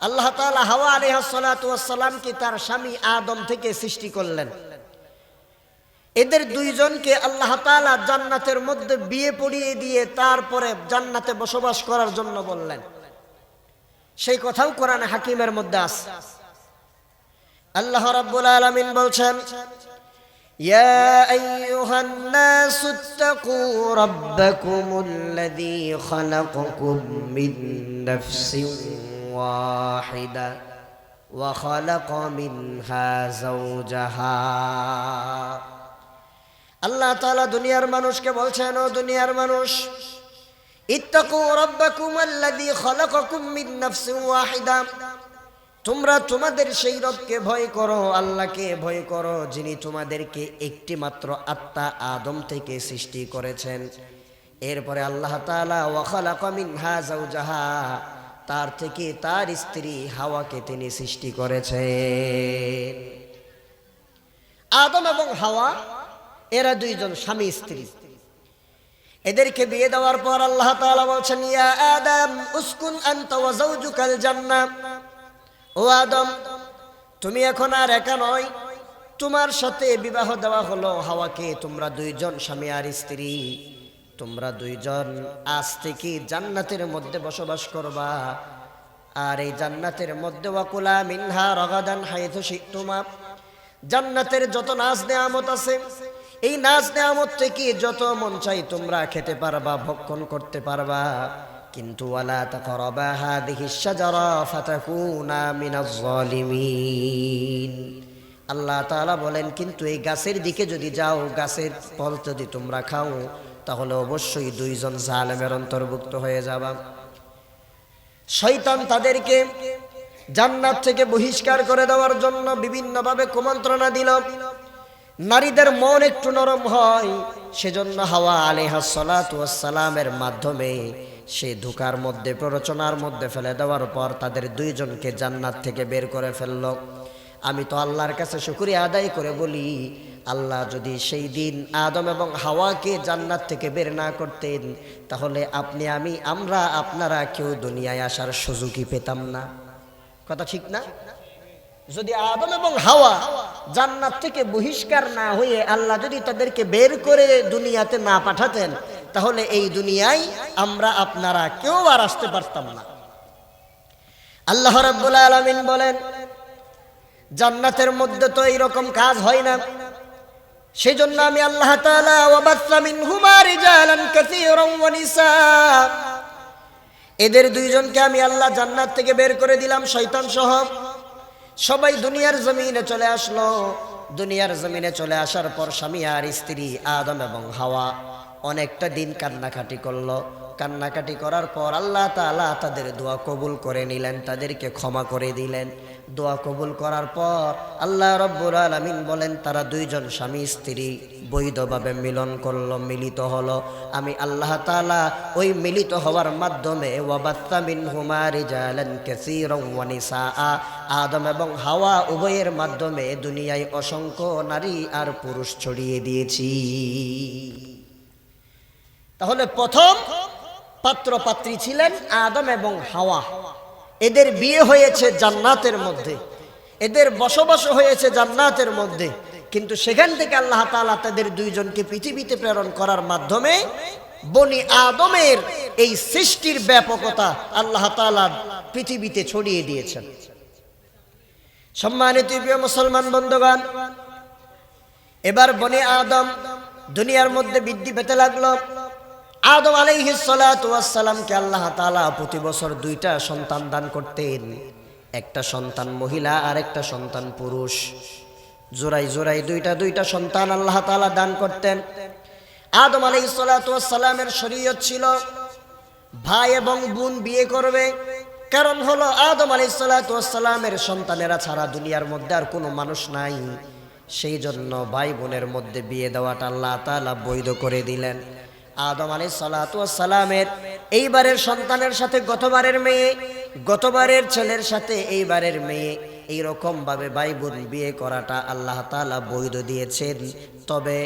আল্লাহ তাআলা হাওয়া আলাইহাসসালামকে তার স্বামী আদম থেকে সৃষ্টি করলেন এদের দুইজনকে আল্লাহ তাআলা জান্নাতের মধ্যে বিয়ে পড়িয়ে দিয়ে তারপরে জান্নাতে বসবাস করার জন্য বললেন সেই কথাও কোরআন হাকিমের মধ্যে আছে আল্লাহ রাব্বুল আলামিন বলছেন يا أيها الناس اتقوا ربكم الذي خلقكم من نفس واحدة وخلق منها زوجها আল্লাহ তাআলা দুনিয়ার মানুষকে বলছেন ও দুনিয়ার মানুষ ইত্তাকু রাব্বাকুম আল্লাযী খালাকাকুম মিন নাফসিন ওয়াহিদা তোমরা তোমাদের সেই রবকে ভয় করো আল্লাহকে ভয় করো যিনি তোমাদেরকে একটি মাত্র আত্মা আদম থেকে সৃষ্টি করেছেন এরপরে আল্লাহ তাআলা ওয়া খালাকা মিনহা যাওজাহা তার থেকে তার স্ত্রী হাওয়াকে তিনি সৃষ্টি করেছেন। আদম এবং হাওয়া, এরা দুইজন স্বামী স্ত্রী। এদেরকে বিয়ে দেওয়ার পর আল্লাহ তাআলা বলছেন, ইয়া আদম, উসকুন আনতা ওয়া যাওজুকাল জান্নাহ। ও আদম, তুমি এখন আর একা নয়। তোমার সাথে বিবাহ দেওয়া হলো হাওয়াকে, তোমরা দুইজন স্বামী আর স্ত্রী। তোমরা দুইজন আজ থেকে জান্নাতের মধ্যে বসবাস করবা। আর এই জান্নাতের মধ্যে ওয়াকুলা মিনহা রগাদান হাইথু শিখতুমা জান্নাতের যত নাচ নেয়ামত আছে, এই নাচ নেয়ামত থেকে যত মন চাই তোমরা খেতে পারবা, ভক্ষণ করতে পারবা। কিন্তু ওয়ালা তাকরাবা হাদিহি শাজারা ফাতাকুনা মিনাজ জালিমিন আল্লাহ তাআলা বলেন, কিন্তু এই গাছের দিকে যদি যাও, গাছের ফল যদি তোমরা খাও তাহলে অবশ্যই দুইজন জালেমের অন্তর্ভুক্ত হয়ে যাবা। শয়তান তাদেরকে জান্নাত থেকে বহিষ্কার করে দেওয়ার জন্য বিভিন্নভাবে কুমন্ত্রণা দিল। নারীদের মন একটু নরম হয়, সেজন্য হাওয়া আলিহা সালামের মাধ্যমে সে ধোকার মধ্যে, প্ররোচনার মধ্যে ফেলে দেওয়ার পর তাদের দুইজনকে জান্নাত থেকে বের করে ফেলল। আমি তো আল্লাহর কাছে শুকরিয়া আদায় করে বলি আল্লাহ যদি সেই দিন আদম এবং হাওয়াকে জান্নাত থেকে বের না করতেন, তাহলে আপনি, আমি, আমরা, আপনারা কেউ দুনিয়ায় আসার সুযোগই পেতাম না। কথা ঠিক না? যদি আদম এবং হাওয়া জান্নাত থেকে বহিষ্কার না হয়ে আল্লাহ যদি তাদেরকে বের করে দুনিয়াতে না পাঠাতেন, তাহলে এই দুনিয়ায় আমরা, আপনারা কেউ আর আসতে পারতাম না। আল্লাহ রাব্বুল আলামিন বলেন, জান্নাতের মধ্যে তো এইরকম কাজ হয় না। সেই জন্য আমি আল্লাহ তাআলা এদের দুইজনকে আমি আল্লাহ জান্নাত থেকে বের করে দিলাম, শয়তান সহ। সবাই দুনিয়ার জমিনে চলে আসলো। দুনিয়ার জমিনে চলে আসার পর স্বামী আর স্ত্রী আদম এবং হাওয়া অনেকটা দিন কান্নাকাটি করল। কান্নাকাটি করার পর আল্লাহ তাআলা তাদের দোয়া কবুল করে নিলেন, তাদেরকে ক্ষমা করে দিলেন। দোয়া কবুল করার পর আল্লাহ রব্বুল আলামিন বলেন, তারা দুইজন স্বামী স্ত্রী বৈধভাবে মিলন করল, মিলিত হলো। আমি আল্লাহ তাআলা ওই মিলিত হওয়ার মাধ্যমে ওয়াবাত্তা মিনহুমা রিজালান কাসীরান ওয়া নিসা আদম এবং হাওয়া উভয়ের মাধ্যমে দুনিয়ায় অসংখ্য নারী আর পুরুষ ছড়িয়ে দিয়েছি। তাহলে প্রথম পাত্র পাত্রী ছিলেন আদম এবং হাওয়া। এদের বিয়ে হয়েছে জান্নাতের মধ্যে। এদের বসবাস হয়েছে জান্নাতের মধ্যে। কিন্তু সেখান থেকে আল্লাহ তালা তাদের দুইজনকে পৃথিবীতে প্রেরণ করার মাধ্যমে বনি আদমের এই সৃষ্টির ব্যাপকতা আল্লাহ তাআলা পৃথিবীতে ছড়িয়ে দিয়েছেন। সম্মানিত মুসলমান বন্ধুগণ, এবার বনে আদম দুনিয়ার মধ্যে বৃদ্ধি পেতে লাগল। আদম আলাইহিসালামকে আল্লাহ তাআলা প্রতি বছর দুইটা সন্তান দান করতেন। একটা সন্তান মহিলা আর একটা সন্তান পুরুষ। জোড়াই জোড়াই দুইটা দুইটা সন্তান আল্লাহ তাআলা দান করতেন। আদম আলাইহিসালামের শরীয়ত ছিল, ভাই এবং বোন বিয়ে করবে। কারণ হলো আদম আলাইসালামের সন্তানেরা ছাড়া দুনিয়ার মধ্যে আর কোনো মানুষ নাই। সেই জন্য ভাই বোনের মধ্যে বিয়ে দেওয়াটা আল্লাহ তাআলা বৈধ করে দিলেন। আদম আলী সালামের এইবারের সন্তানের সাথে, গতবারের মেয়ে, গতবারের ছেলের সাথে এইবারের মেয়ে এইরকম ভাবে ভাই বোন বিয়ে করাটা আল্লাহ তাআলা বৈধ দিয়েছেন। তবে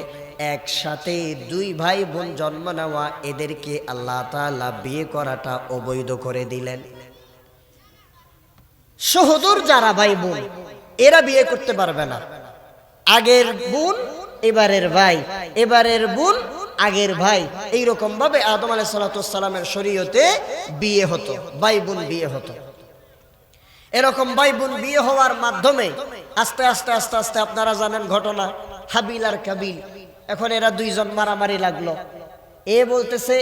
একসাথে দুই ভাই বোন জন্ম নেওয়া এদেরকে আল্লাহ তাআলা বিয়ে করাটা অবৈধ করে দিলেন। সহদর যারা ভাই বোন এরা বিয়ে করতে পারবে না। আগের বোন এবারের ভাই, এবারের বোন, আগের ভাই। এইরকম ভাবে আদম আলাহ সালাতামের শরীয়তে বিয়ে হতো, ভাই বোন বিয়ে হতো। এরকম ভাই বোন বিয়ে হওয়ার মাধ্যমে আস্তে আস্তে আস্তে আস্তে আপনারা জানেন ঘটনা, হাবিল আর কাবিল। এখন এরা দুইজন মারামারি লাগল। এ বলতেছে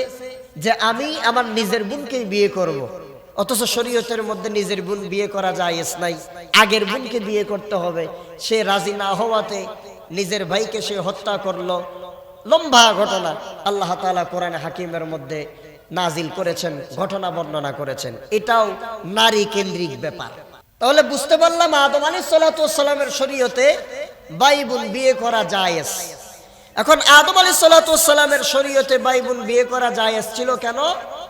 যে, আমি আমার নিজের বোনকেই বিয়ে করব। অথচ শরীয়তের মধ্যে নিজের বোন বিয়ে করা যায় নাই। আগের বোনকে বিয়ে করতে হবে। সে রাজি না হওয়াতে নিজের ভাইকে সে হত্যা করল। লম্বা ঘটনা। আল্লাহ তাআলা কোরআনে হাকিমের মধ্যে নাজিল করেছেন, ঘটনা বর্ণনা করেছেন। এটাও নারী কেন্দ্রিক ব্যাপার। তাহলে বুঝতে পারলাম আদম আলী সালাতামের শরীয়তে বাইবুল বিয়ে করা জায়েজ। এখন আদম আলী সালাতামের শরীয়তে বাইবুল বিয়ে করা জায়েজ ছিল কেন?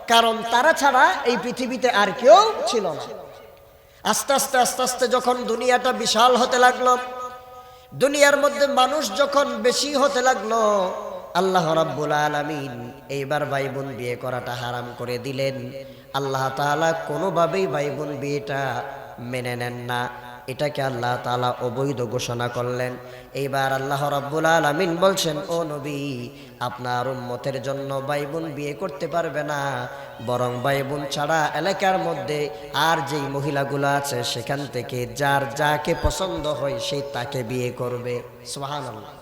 কারণ তারা ছাড়া এই পৃথিবীতে আর কেউ ছিল না। আস্তে আস্তে আস্তে আস্তে যখন দুনিয়াটা বিশাল হতে লাগল দুনিয়ার মধ্যে মানুষ যখন বেশি হতে লাগল, আল্লাহ রাব্বুল আলামিন এইবার ভাই বোন বিয়ে করাটা হারাম করে দিলেন। আল্লাহ তাআলা কোনোভাবেই ভাই বোন বিয়েটা মেনে নেন না। এটাকে আল্লাহ তালা অবৈধ ঘোষণা করলেন। এইবার আল্লাহ রাব্বুল আলামিন বলছেন, ও নবী, আপনার উম্মতের জন্য ভাই বোন বিয়ে করতে পারবে না। বরং ভাই বোন ছাড়া এলাকার মধ্যে আর যেই মহিলাগুলো আছে, সেখান থেকে যার যাকে পছন্দ হয়, সে তাকে বিয়ে করবে। সুবহানাল্লাহ।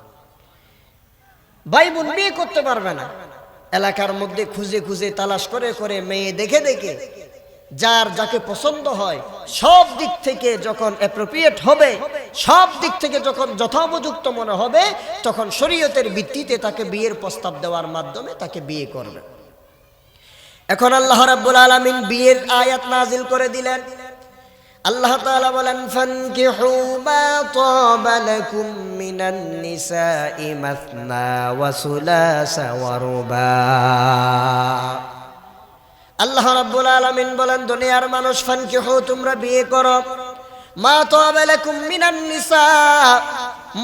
ভাই বোন বিয়ে করতে পারবে না। এলাকার মধ্যে খুঁজে খুঁজে তালাশ করে করে মেয়ে দেখে দেখে যার যাকে পছন্দ হয়, সব দিক থেকে যখন অ্যাপ্রোপ্রিয়েট হবে, সব দিক থেকে যখন যথোপযুক্ত মনে হবে, তখন শরীয়তের ভিত্তিতে তাকে বিয়ের প্রস্তাব দেওয়ার মাধ্যমে তাকে বিয়ে করবে। এখন আল্লাহ রাব্বুল আলামিন বিয়ের আয়াত নাজিল করে দিলেন। আল্লাহ তাআলা বলেন, ফানকিহু মা তাবা লাকুম মিনান নিসাই মাসনা ওয়া সুলাসা ওয়া রুবা। আল্লাহ রাব্বুল আলামিন বলেন, দুনিয়ার মানুষ ফানকিহু, তোমরা বিয়ে করো। মা তো মিনান নিসা।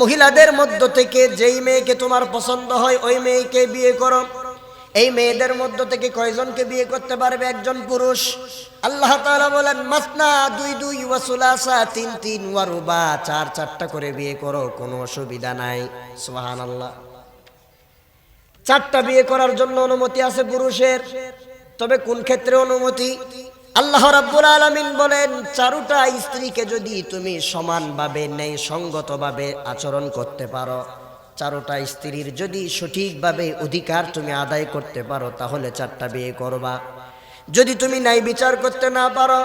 মহিলাদের মধ্য থেকে যেই মেয়েকে তোমার পছন্দ হয়, ওই মেয়েকে বিয়ে করো। এই মেয়েদের মধ্য থেকে কয়জনকে বিয়ে করতে পারবে? একজন পুরুষ। আল্লাহ তাআলা বলেন, মাসনা দুই দুই ওয়াসুলাসা তিন তিন ওয়ারুবা চার চারটা করে বিয়ে করো, কোনো অসুবিধা নাই। সুবহানাল্লাহ। চারটা বিয়ে করার জন্য অনুমতি আছে পুরুষের। তবে কোন ক্ষেত্রে অনুমতি? আল্লাহ রাব্বুল আলামিন বলেন, চারুটা স্ত্রীকে যদি তুমি সমানভাবে নেই সঙ্গতভাবে আচরণ করতে পারো, চারোটা স্ত্রীর যদি সঠিকভাবে অধিকার তুমি আদায় করতে পারো, তাহলে চারটা বিয়ে করবা। যদি তুমি নাই বিচার করতে না পারো,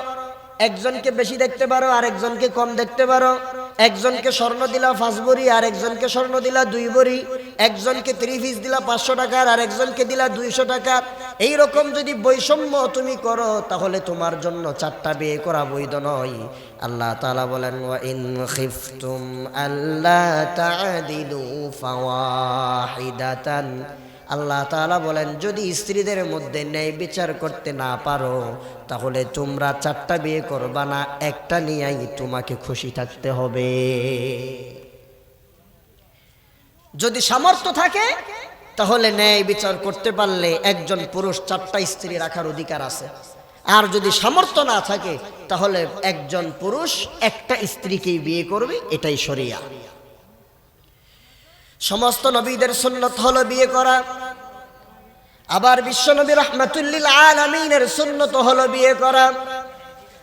একজনকে বেশি দেখতে পারো আর একজনকে কম দেখতে পারো একজনকে স্বর্ণ দিলা পাঁচ বড়ি, আর একজনকে স্বর্ণ দিলা দুই বড়ি। একজনকে ত্রিশ পিস দিলা পাঁচশো টাকার আর একজনকে দিলা দুইশো টাকার এই রকম যদি বৈষম্য তুমি করো, তাহলে তোমার জন্য চারটা বিয়ে করা বৈধ নয়। আল্লাহ তালা বলেন ইন আল্লাহ আল্লাহ তাআলা বলেন, যদি স্ত্রীদের মধ্যে ন্যায় বিচার করতে না পারো, তাহলে তোমরা চারটা বিয়ে করবা না, একটা নিয়েই তোমাকে খুশি থাকতে হবে। যদি সামর্থ্য থাকে, তাহলে ন্যায় বিচার করতে পারলে একজন পুরুষ চারটা স্ত্রী রাখার অধিকার আছে। আর যদি সামর্থ্য না থাকে, তাহলে একজন পুরুষ একটা স্ত্রীকেই বিয়ে করবে, এটাই শরিয়া। সমস্ত নবীদের সুন্নত হলো বিয়ে করা। আবার বিশ্বনবী রহমাতুল্লিল আলমিনের সুন্নত হলো বিয়ে করা।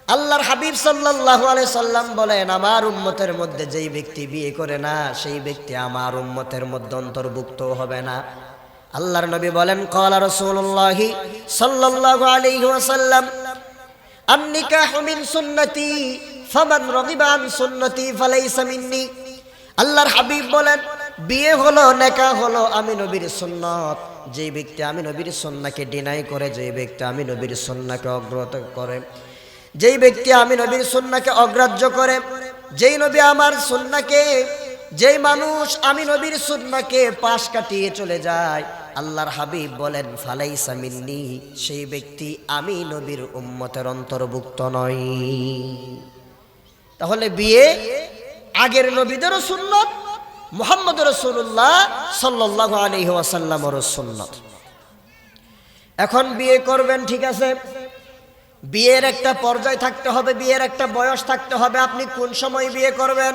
আল্লাহর হাবিব আলাইহি সাল্লাম বলেন, আমার উম্মতের মধ্যে যেই ব্যক্তি বিয়ে করে না, সেই ব্যক্তি আমার উম্মতের মধ্যে অন্তর্ভুক্ত হবে না। আল্লাহর নবী বলেন, ক্বালা রাসূলুল্লাহি সাল্লাল্লাহু আলাইহি ওয়াসাল্লাম, আন-নিকাহু সুন্নতি, ফামান রাগিবা আন সুন্নতি, ফালাইসা মিন্নি। আল্লাহর হাবিব বলেন বিয়ে হলো, নেকা হলো, আমি নবীর সুন্নত। যে ব্যক্তি আমি নবীর সন্নাকে ডিনাই করে, যে ব্যক্তি আমি নবীর সন্নাকে অগ্রত করে। যেই ব্যক্তি আমি নবীর সন্নাকে অগ্রাহ্য করে, যেই নবী আমার সন্নাকে, যেই মানুষ আমি নবীর সুন্নাকে পাশ কাটিয়ে চলে যায়, আল্লাহর হাবিব বলেন ফালাই সামিন্নি সেই ব্যক্তি আমি নবীর উম্মতের অন্তর্ভুক্ত নই। তাহলে বিয়ে আগের নবীদেরও সুন্নত মোহাম্মদ রসুল্লাহ সাল্লাহ আলহি ওয়াসাল্লামর সুন্নত। এখন বিয়ে করবেন, ঠিক আছে? বিয়ের একটা পর্যায় থাকতে হবে, বিয়ের একটা বয়স থাকতে হবে। আপনি কোন সময় বিয়ে করবেন?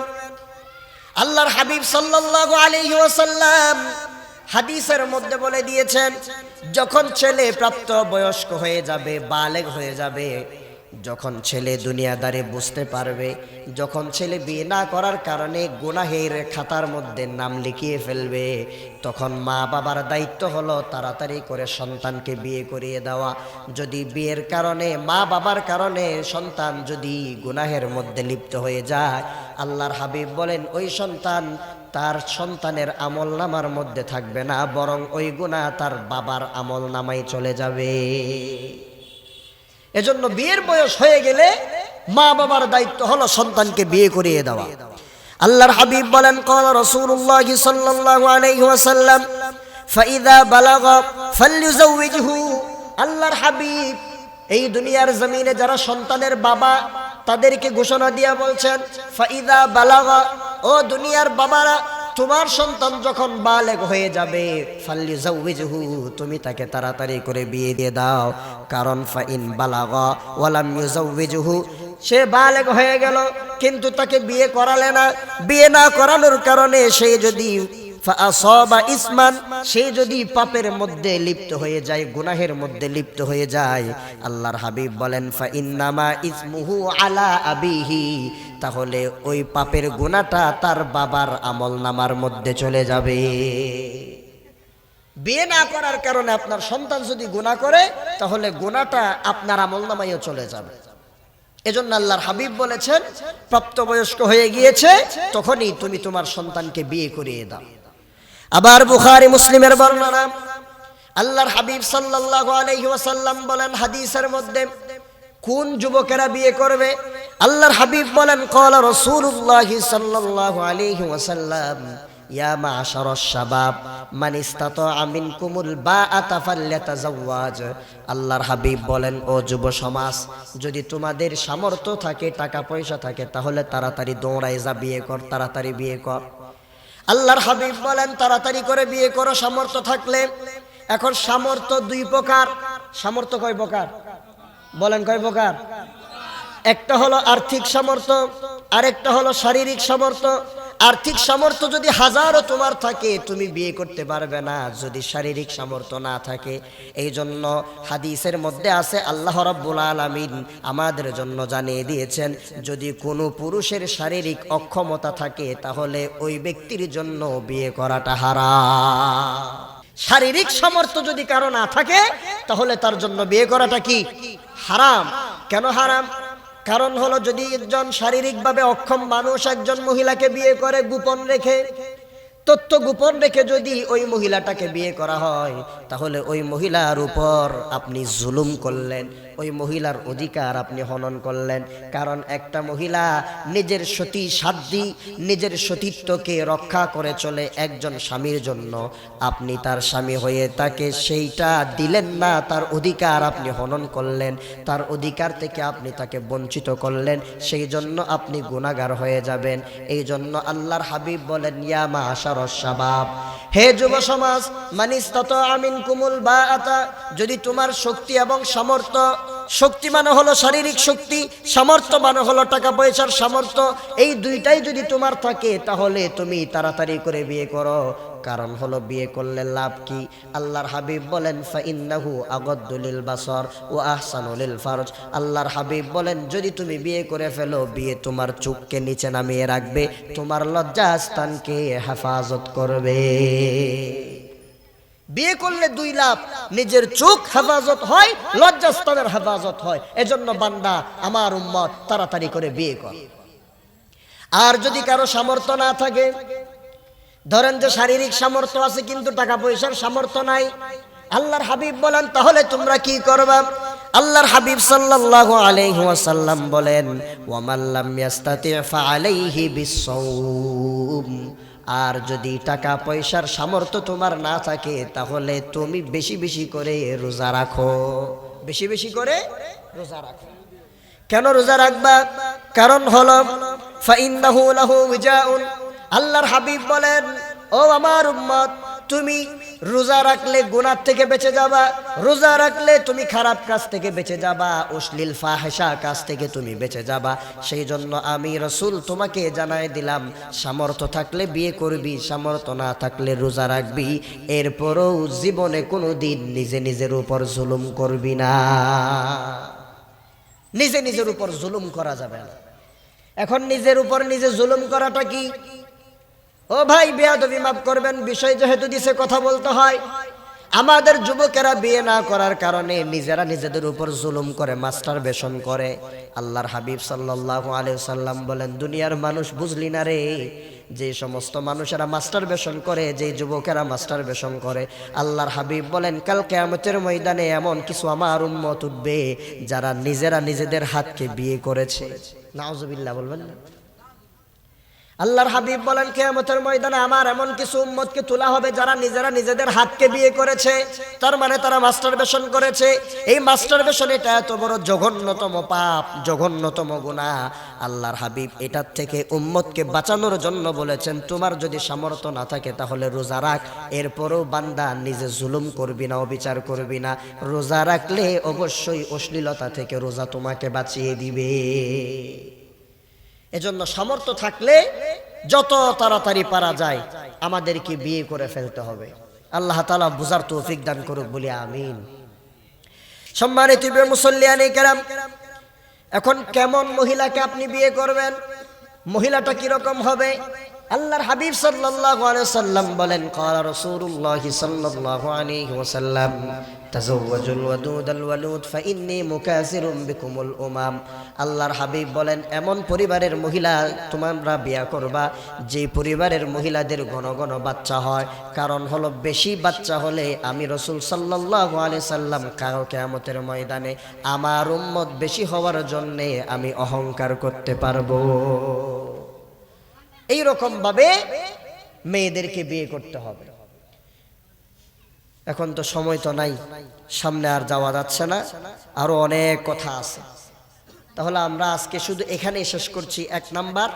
আল্লাহর হাবিব সাল্লাল্লাহু আলাইহি ওয়াসাল্লাম হাদিসের মধ্যে বলে দিয়েছেন, যখন ছেলে প্রাপ্ত বয়স্ক হয়ে যাবে, বালেগ হয়ে যাবে যখন ছেলে দুনিয়াদারে বুঝতে পারবে, যখন ছেলে বিয়ে না করার কারণে গুনাহের খাতার মধ্যে নাম লিখিয়ে ফেলবে, তখন মা বাবার দায়িত্ব হলো তাড়াতাড়ি করে সন্তানকে বিয়ে করিয়ে দেওয়া। যদি বিয়ের কারণে, মা বাবার কারণে সন্তান যদি গুনাহের মধ্যে লিপ্ত হয়ে যায়, আল্লাহর হাবিব বলেন, ওই সন্তান তার সন্তানের আমল নামার মধ্যে থাকবে না, বরং ওই গুণা তার বাবার আমল নামাই চলে যাবে। এজন্য বিয়ের বয়স হয়ে গেলে মা বাবার দায়িত্ব হলো সন্তানকে বিয়ে করিয়ে দেওয়া আল্লাহর হাবিব বলেন قال رسول الله صلى الله عليه وسلم فاذا بلغ فليزوجه আল্লাহর হাবিব এই দুনিয়ার জমিনে যারা সন্তানের বাবা তাদেরকে ঘোষণা দিয়া বলছেন ফাইদা বালাগা ও দুনিয়ার বাবারা তোমার সন্তান যখন বালেগ হয়ে যাবে, ফাল্লি জাউবিজহু তুমি তাকে তাড়াতাড়ি করে বিয়ে দিয়ে দাও। কারণ ফাইন বালাগা ওয়ালাম ইউজাউবিজহু সে বালেগ হয়ে গেল, কিন্তু তাকে বিয়ে করালে না। বিয়ে না করানোর কারণে সে যদি ইসমান, সে যদি পাপের মধ্যে লিপ্ত হয়ে যায়, গুনাহের মধ্যে লিপ্ত হয়ে যায়, আল্লাহর হাবিব বলেন ফা ইন্নামা ইসমুহু আলা আবিহি তাহলে ওই পাপের গুনাহটা তার বাবার আমল নামার মধ্যে চলে যাবে। বিয়ে না করার কারণে আপনার সন্তান যদি গুনাহ করে, তাহলে গুনাহটা আপনার আমল নামাইও চলে যাবে। এজন্য আল্লাহর হাবিব বলেছেন, প্রাপ্তবয়স্ক হয়ে গিয়েছে, তখনই তুমি তোমার সন্তানকে বিয়ে করিয়ে দাও। আবার বুখারী মুসলিমের বর্ণনা। আল্লাহর হাবিব সাল্লাল্লাহু আলাইহি ওয়াসাল্লাম বলেন হাদিসের মধ্যে, কোন যুবকেরা বিয়ে করবে? আল্লাহর হাবিব বলেন, ক্বালা রাসূলুল্লাহ সাল্লাল্লাহু আলাইহি ওয়াসাল্লাম, ইয়া মাশারাশ শাবাব, মান ইসতাতাআ মিনকুমুল বাআতা ফাল্যাতাজাওয়াজ। আল্লাহর হাবিব বলেন, ও যুব সমাজ, যদি তোমাদের সামর্থ্য থাকে, টাকা পয়সা থাকে, তাহলে তাড়াতাড়ি দৌড়ায় যা, বিয়ে কর, তাড়াতাড়ি বিয়ে কর। আল্লাহর হাবিব বলেন, তাড়াতাড়ি করে বিয়ে করো, সামর্থ্য থাকলে। এখন সামর্থ্য দুই প্রকার। সামর্থ্য কয় প্রকার? বলেন কয় প্রকার? একটা হলো আর্থিক সামর্থ্য, আরেকটা হলো শারীরিক সামর্থ্য। আর্থিক সামর্থ্য যদি হাজারও তোমার থাকে, তুমি বিয়ে করতে পারবে না যদি শারীরিক সামর্থ্য না থাকে। এই জন্য হাদিসের মধ্যে আছে, আল্লাহ রাব্বুল আলামিন আমাদের জন্য জানিয়ে দিয়েছেন, যদি কোনো পুরুষের শারীরিক অক্ষমতা থাকে, তাহলে ওই ব্যক্তির জন্য বিয়ে করাটা হারাম। শারীরিক সামর্থ্য যদি কারও না থাকে, তাহলে তার জন্য বিয়ে করাটা কি? হারাম। কেন হারাম? কারণ হলো যদি একজন শারীরিকভাবে অক্ষম মানুষ একজন মহিলাকে বিয়ে করে গোপন রেখে তথ্য গোপন রেখে যদি ওই মহিলাটাকে বিয়ে করা হয়, তাহলে ওই মহিলার উপর আপনি জুলুম করলেন, ওই মহিলার অধিকার আপনি হনন করলেন। কারণ একটা মহিলা নিজের সতী সাধ্যি নিজের সতীত্বকে রক্ষা করে চলে একজন স্বামীর জন্য। আপনি তার স্বামী হয়ে তাকে সেইটা দিলেন না, তার অধিকার আপনি হনন করলেন, তার অধিকার থেকে আপনি তাকে বঞ্চিত করলেন, সেই জন্য আপনি গুণাগার হয়ে যাবেন। এই জন্য আল্লাহর হাবিব বলেন, ইয়া মা আশার হে যুব সমাজ, মানিস তত আমিন কুমুল বা আতা, যদি তোমার শক্তি এবং সামর্থ্য শক্তি মানে হলো শারীরিক শক্তি সামর্থ্য মানে হলো টাকা পয়সার সামর্থ্য, এই দুইটাই যদি তোমার থাকে, তাহলে তুমি তাড়াতাড়ি করে বিয়ে করো। কারণ হলো বিয়ে করলে লাভ কি? আল্লাহর হাবিব বলেন, ফাইন্নাহু আগদ্দুলিল বাসর ও আহসানুলিল ফারজ। আল্লাহর হাবিব বলেন, যদি তুমি বিয়ে করে ফেলো, বিয়ে তোমার চোখকে নিচে নামিয়ে রাখবে, তোমার লজ্জা স্থানকে হেফাজত করবে। বিয়ে করলে দুই লাভ, নিজের চোখ হেফাজত হয়, লজ্জাস্থানের হেফাজত হয়। এজন্য বান্দা, আমার উম্মত, তাড়াতাড়ি করে বিয়ে কর। আর যদি কারও সামর্থ্য না থাকে ধরেন যে শারীরিক সামর্থ্য আছে, কিন্তু টাকা পয়সার সামর্থ্য নাই। আল্লাহর হাবিব বলেন, তাহলে তোমরা কি করবা? আল্লাহর হাবিব সাল্লাল্লাহু আলাইহি ওয়াসাল্লাম বলেন ওয়ামাল্লাম ইয়াস্তাতি ফাআলাইহি বিসসাওম। আর যদি টাকা পয়সার সামর্থ্য তোমার না থাকে, তাহলে তুমি বেশি বেশি করে রোজা রাখো। বেশি বেশি করে রোজা রাখো। কেন রোজা রাখবা? কারণ হলো ফাইন্নাহু লাহু উজাউন আল্লাহর হাবিব বলেন, ও আমার উম্মত, তুমি রোজা রাখলে গুনার থেকে বেঁচে যাবা, রোজা রাখলে তুমি খারাপ কাজ থেকে বেঁচে যাবা, অশ্লীল ফাহেসা কাজ থেকে তুমি বেঁচে যাবা। সেই জন্য আমি রসুল তোমাকে জানাই দিলাম, সামর্থ্য থাকলে বিয়ে করবি, সামর্থ্য না থাকলে রোজা রাখবি। এরপরও জীবনে কোনো দিন নিজে নিজের উপর জুলুম করবি না। নিজে নিজের উপর জুলুম করা যাবে না। এখন নিজের উপর নিজে জুলুম করাটা কি? ও ভাই, বেয়াদবি মাফ করবেন, বিষয় যেহেতু দিছে, কথা বলতে হয়। আমাদের যুবকেরা বিয়ে না করার কারণে নিজেরা নিজেদের উপর জুলুম করে, মাস্টার বেশন করে। আল্লাহর হাবিব আলাইহি সাল্লাম বলেন, দুনিয়ার মানুষ বুঝলি না রে, যে সমস্ত মানুষেরা মাস্টার বেশন করে, যে যুবকেরা মাস্টার বেশন করে। আল্লাহর হাবিব বলেন, কাল কেয়ামতের ময়দানে এমন কিছু আমার উন্মত উঠবে, যারা নিজেরা নিজেদের হাতকে বিয়ে করেছে। নাউজুবিল্লাহ, বলবেন না? আল্লাহর হাবিব বলেন, কেয়ামতের ময়দানে আমার এমন কিছু উম্মতকে তোলা হবে যারা নিজেরা নিজেদের হাতকে বিয়ে করেছে। তার মানে তারা মাস্টার বেশন করেছে। এই মাস্টার বেশন এটা এত বড় জঘন্যতম পাপ, জঘন্যতম গুণা আল্লাহর হাবিব এটার থেকে উম্মতকে বাঁচানোর জন্য বলেছেন, তোমার যদি সামর্থ্য না থাকে তাহলে রোজা রাখ। এরপরও বান্দা নিজে জুলুম করবি না, অবিচার করবি না। রোজা রাখলে অবশ্যই অশ্লীলতা থেকে রোজা তোমাকে বাঁচিয়ে দিবে। এজন্য সামর্থ্য থাকলে যত তাড়াতাড়ি পারা যায়, আমাদেরকে বিয়ে করে ফেলতে হবে। আল্লাহ তালা বুঝার তৌফিক দান করুক বলে আমিন। সম্মানিত মুসল্লিয়ানি কেরাম, এখন কেমন মহিলাকে আপনি বিয়ে করবেন? মহিলাটা কীরকম হবে? আল্লাহর হাবিব সাল্লাহ আলাইহি সাল্লাম বলেন ক্বালা রাসূলুল্লাহি সাল্লাল্লাহু তাজওয়াজুল ওয়াদুদ আল ওয়ালুদ, ফাইন্নি মুকাসিরুম বিকুমুল উমাম। আল্লাহর হাবিব বলেন, এমন পরিবারের মহিলা তোমরা বিয়া করবা, যে পরিবারের মহিলাদের ঘন ঘন বাচ্চা হয়। কারণ হলো, বেশি বাচ্চা হলে আমি রসুল সাল্লাল্লাহু আলাইহি সাল্লাম কারও ময়দানে আমার উম্মত বেশি হওয়ার জন্যে আমি অহংকার করতে পারব। এই রকম ভাবে মেয়েদেরকে বিয়ে করতে হবে। এখন তো সময় তো নাই, সামনে আর যাওয়া যাচ্ছে না, আরও অনেক কথা আছে। তাহলে আমরা আজকে শুধু এখানেই শেষ করছি এক নাম্বার।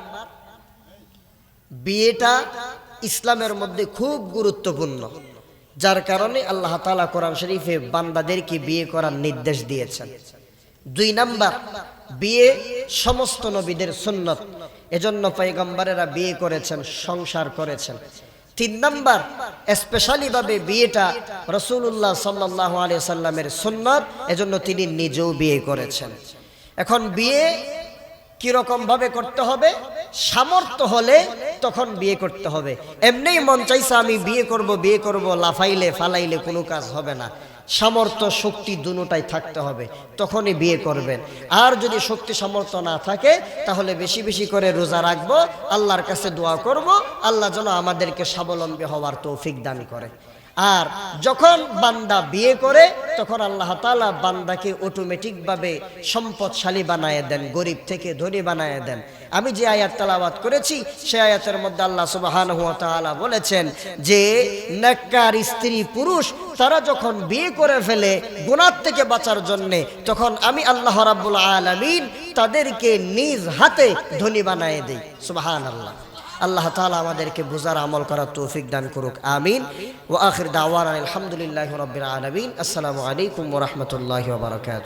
বিয়েটা ইসলামের মধ্যে খুব গুরুত্বপূর্ণ, যার কারণে আল্লাহ তালা কোরআন শরীফে বান্দাদেরকে বিয়ে করার নির্দেশ দিয়েছেন। দুই নাম্বার, বিয়ে সমস্ত নবীদের সুন্নত, এজন্য পয়গম্বরেরা বিয়ে করেছেন, সংসার করেছেন। তিন নম্বর স্পেশালি ভাবে বিয়েটা রসুল্লাহ সাল্লাহ আলিয়া সাল্লামের সুন্নত, এজন্য তিনি নিজেও বিয়ে করেছেন। এখন বিয়ে কীরকম ভাবে করতে হবে? সামর্থ্য হলে তখন বিয়ে করতে হবে। এমনিই মন চাইছে আমি বিয়ে করব বিয়ে করব, লাফাইলে ফালাইলে কোনো কাজ হবে না। সামর্থ্য, শক্তি দুটাই থাকতে হবে। তখনই বিয়ে করবেন। আর যদি শক্তি, সামর্থ্য না থাকে, তাহলে বেশি বেশি করে রোজা রাখব, আল্লাহর কাছে দোয়া করব, আল্লাহ যেন আমাদেরকে স্বাবলম্বী হওয়ার তৌফিক দান করে। আর যখন বান্দা বিয়ে করে, তখন আল্লাহ তালা বান্দাকে অটোমেটিকভাবে সম্পদশালী বানায় দেন, গরিব থেকে ধনী বানায় দেন। আমি যে আয়াত তালাবাত করেছি, সে আয়াতের মধ্যে আল্লাহ সুবাহান বলেছেন যে, নেককার স্ত্রী পুরুষ, তারা যখন বিয়ে করে ফেলে গুণার থেকে বাঁচার জন্যে, তখন আমি আল্লাহ রাব্বুল আলমিন তাদেরকে নিজ হাতে ধনী বানায় দিই। সুবাহান আল্লাহ আল্লাহ তালা আমাদেরকে বুঝার আমল করার তৌফিক দান করুক। আমিন। ও আখির দাওয়ান আলহামদুলিল্লাহ রবিল আলমিন। আসসালামু আলাইকুম রহমতুল্লাহ বারকাত